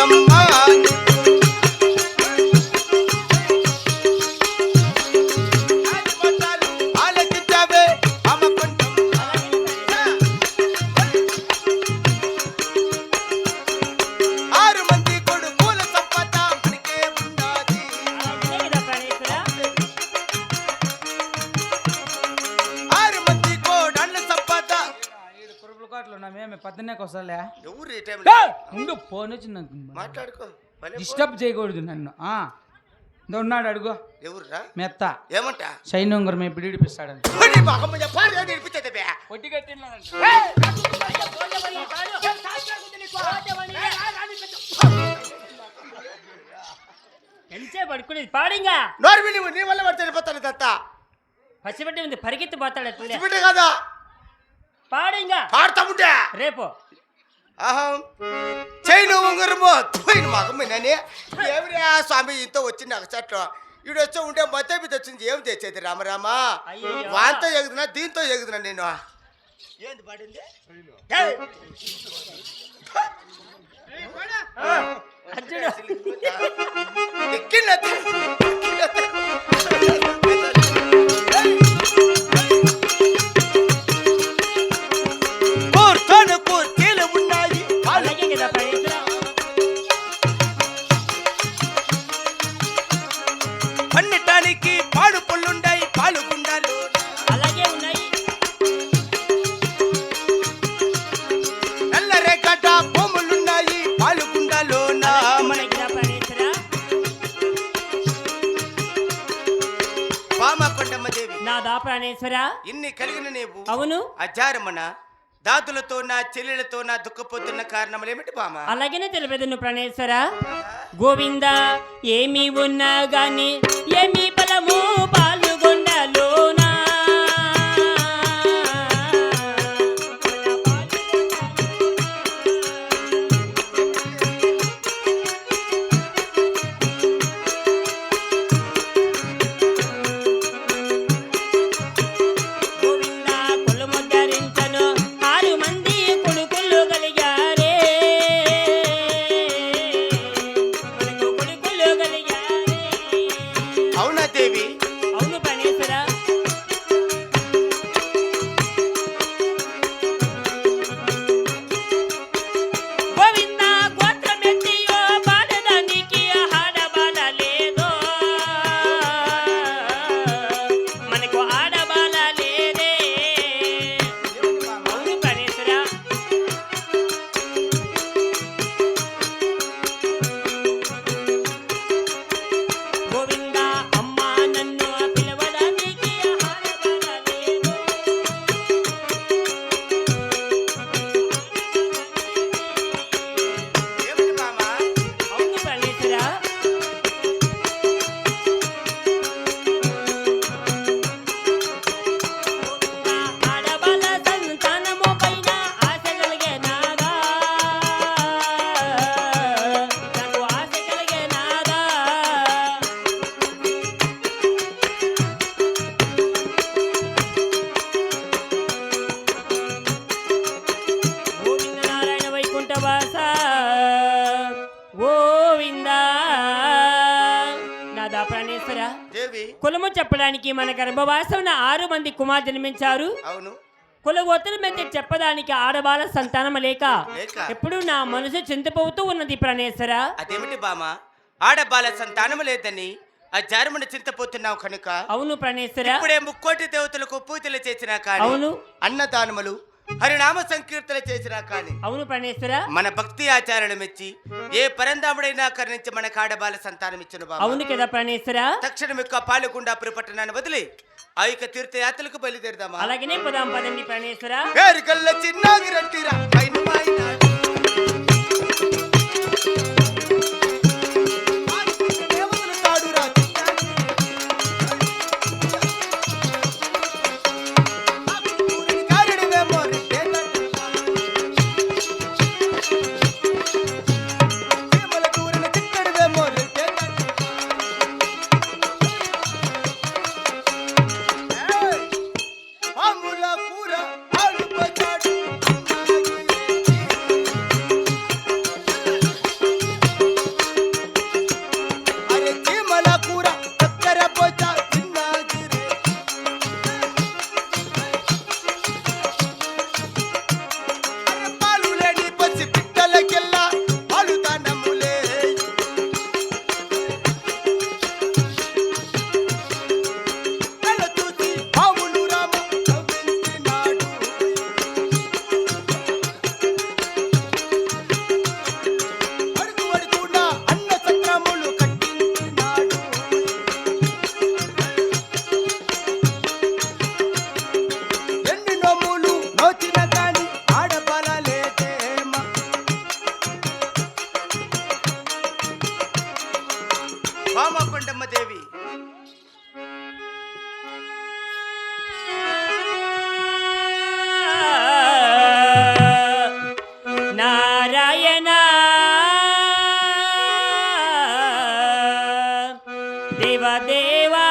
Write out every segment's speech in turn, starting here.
நம் పద్దెనేకి వస్తాలే ఎవరు ఈ టైం ఉండు ఫోన్ వచ్చి నాకు. మాట్లాడుకో. డిస్టర్బ్ చేయకూడదు నన్ను. ఉన్నాడు అడుగు. ఎవరురా? మెత్త. ఏమంటా? షైన్ ఉంగరం మేము ఇప్పుడు ఇడిపిస్తాడని. ఎంచే పడుకునేది? పాడింగా? నోరు నీ వల్ల పడితే వెళ్ళిపోతాను దత్త పసిబిడ్డ ఉంది పరిగెత్తి పోతాడు బిడ్డ కదా పాడింగా పాడుతా ఉంటే రేపు చైను ఉంగరము పోయిన ఏమిరా స్వామి ఇంత వచ్చి నాకు చెట్లు ఈడు వచ్చి ఉంటే మధ్య మీద వచ్చింది ఏం తెచ్చేది రామరామా. వాంతో ఎగుదునా దీంతో ఎగుదునా నేను? ఏంది పడింది! పండటానికి పాడు పళ్ళుండాయి పాలు గుండాలు అలాగే ఉన్నాయి. నల్ల రేగడ్డ భూములున్నాయి పాలు గుండాలు ప్రాణేశ్వర పామ కొండమ్మ దేవి. నాదా ప్రాణేశ్వర. ఇన్ని కలిగిన నీవు. అవును. అజారమన దాదులతో నా చెల్లెలతో నా దుఃఖపోతున్న కారణములేమిటి పామ అలాగనే తెలిపేదను ప్రాణేశ్వర. గోవింద ఏమి ఉన్నా గాని ఏమి బలము పాల్గొండలోనా దేవి కులము చెప్పడానికి మన గర్భవాసమున ఆరు మంది కుమార్ జన్మించారు. అవును. కులగోత్రం మీద చెప్పడానికి ఆడవాళ్ళ సంతానం లేక. ఎప్పుడు నా మనసు చింతపోతూ ఉన్నది ప్రాణేశ్వర? అదేమిటి బామ? ఆడబాల సంతానము లేదని ఆ జారమును చింతపోతున్నావు కనుక అవును ప్రాణేశ్వర. ఇప్పుడే ముక్కోటి దేవతలకు పూజలు చేసినా కానీ అవును. అన్నదానములు హరినామ సంకీర్తన చేసినా కానీ అవును ప్రాణేశ్వర. మన భక్తి ఆచారాలు మెచ్చి ఏ పరంధాముడైనా కరుణించి మన కాడబాల సంతానం ఇచ్చిన బాబు. అవును కదా ప్రాణేశ్వర. తక్షణం యొక్క పాలగుండాపురి పట్టణాన్ని వదిలి ఆ యొక్క తీర్థయాత్రలకు బయలుదేరదామా? అలాగనే పదాం పదండి ప్రాణేశ్వర. పేరు కల్ల చిన్నాగి రంటిరా పైన దేవదేవా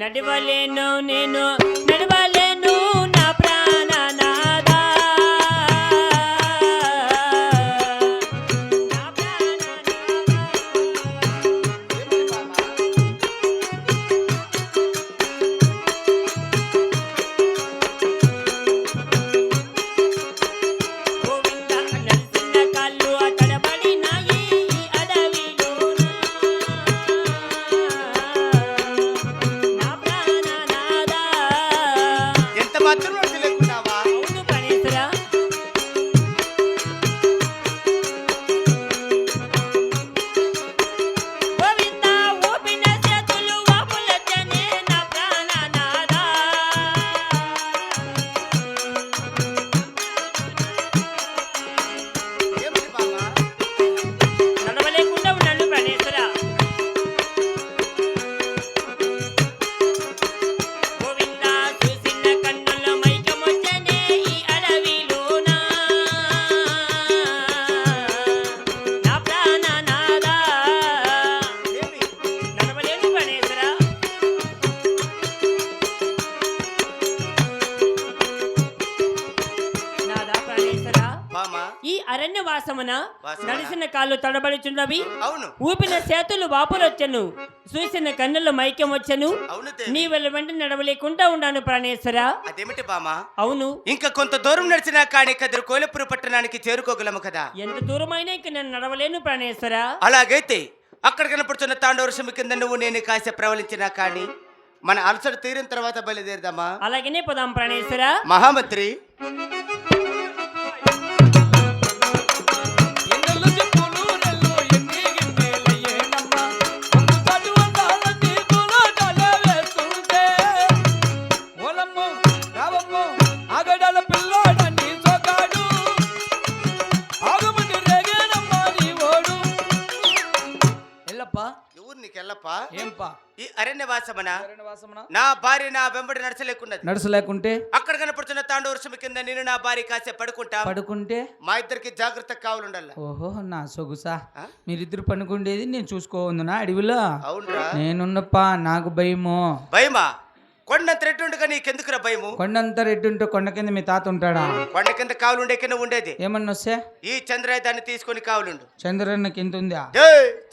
నడవలేను నేను ఎంత వాసమున? నడిసిన కాళ్ళు తడబడుచున్నవి? అవును. ఊపిన చేతులు వాపులొచ్చను. చూసిన కన్నుల మైక్యం వచ్చను నీ వెళ్ళ వెంట నడవలేకుండా ఉన్నాను ప్రాణేశ్వర. అదేమిటి బామా? అవును. ఇంకా కొంత దూరం నడిచినా కానీ కదిరి కోలపురు పట్టణానికి చేరుకోగలము కదా. ఎంత దూరమైనా ఇక నేను నడవలేను ప్రాణేశ్వర. అలాగైతే అక్కడ కనపడుతున్న తాండవరసము కింద నువ్వు నేను కాసే ప్రవలించినా కానీ మన అలసట తీరిన తర్వాత బయలుదేరదామా? అలాగనే పోదాం ప్రాణేశ్వర. మహామంత్రి. అరణ్యవాసమన వాసమన నా భార్య నా వెంబడి నడచలేకున్నది. నడుసలేకుంటే అక్కడ కనపడుతున్న తాండవరసము కింద నేను నా భార్య కాసే పడుకుంటా. పడుకుంటే మా ఇద్దరికి జాగ్రత్త కావాలండల్లా. ఓహో నా సొగుసా? మీరిద్దరు పనుకుండేది నేను చూసుకోవద్దునా అడవిలో? అవునరా. నేనున్నప్పా నాకు భయము. భయమా? కొండంత రెడ్డి ఉండగా నీకెందుకురా భయము? కొండంతా రెడ్డి ఉంటే కొండ కింద మీ తాత ఉంటాడా? కొండ కింద కావులుండే కింద ఉండేది. ఏమన్నా వస్తే? ఈ చంద్రాయుధాన్ని తీసుకొని కావులుండు. చంద్రన్నకి ఎంత ఉందా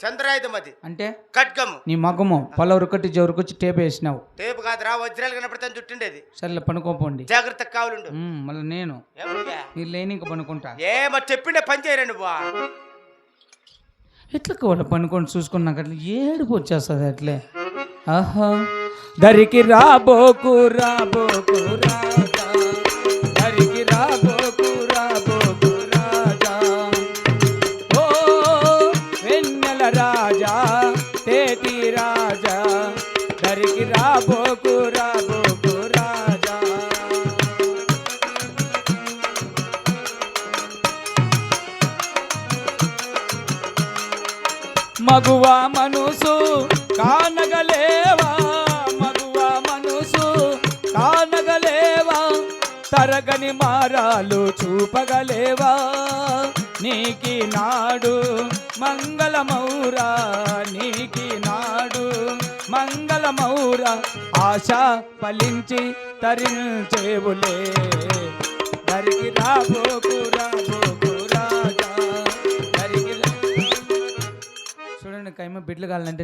చంద్రాయుధం అది. అంటే? ఖడ్గము. నీ మగము పొలవరుకట్టి జవరుకొచ్చి టేప్ వేసినావు. టేపు కాదురా వజ్రాలు కనపడతాను చుట్టుండేది సర్లే పనుకోపోండి. జాగ్రత్త కావులుండు. మళ్ళీ నేను? మీరు లేని ఇంక పనుకుంటా. ఏమో చెప్పిండే పని చేయరా నువ్వు? ఎట్లా వాళ్ళ పనుకొని చూసుకున్నాక ఏడుపు వచ్చేస్తుంది అట్లే. ఆహా. దరికి రాబోకు రాబోకు రాజా. దరికి రాబోకు రాబోకు రాజా. ఓ వెన్నెల రాజా తేటి రాజా. దరికి రాబోకు రాబోకు రాజా. మగువ మనసు కానగలేవా? తరగని మారాలు చూపగలేవా? నీకి నాడు మంగళమౌరా నీకి నాడు మంగళమౌరా. ఆశ ఫలించి తరించేవులే. దరికి రాబోకురా చూడండి కైమ బిడ్డలు కాలంటే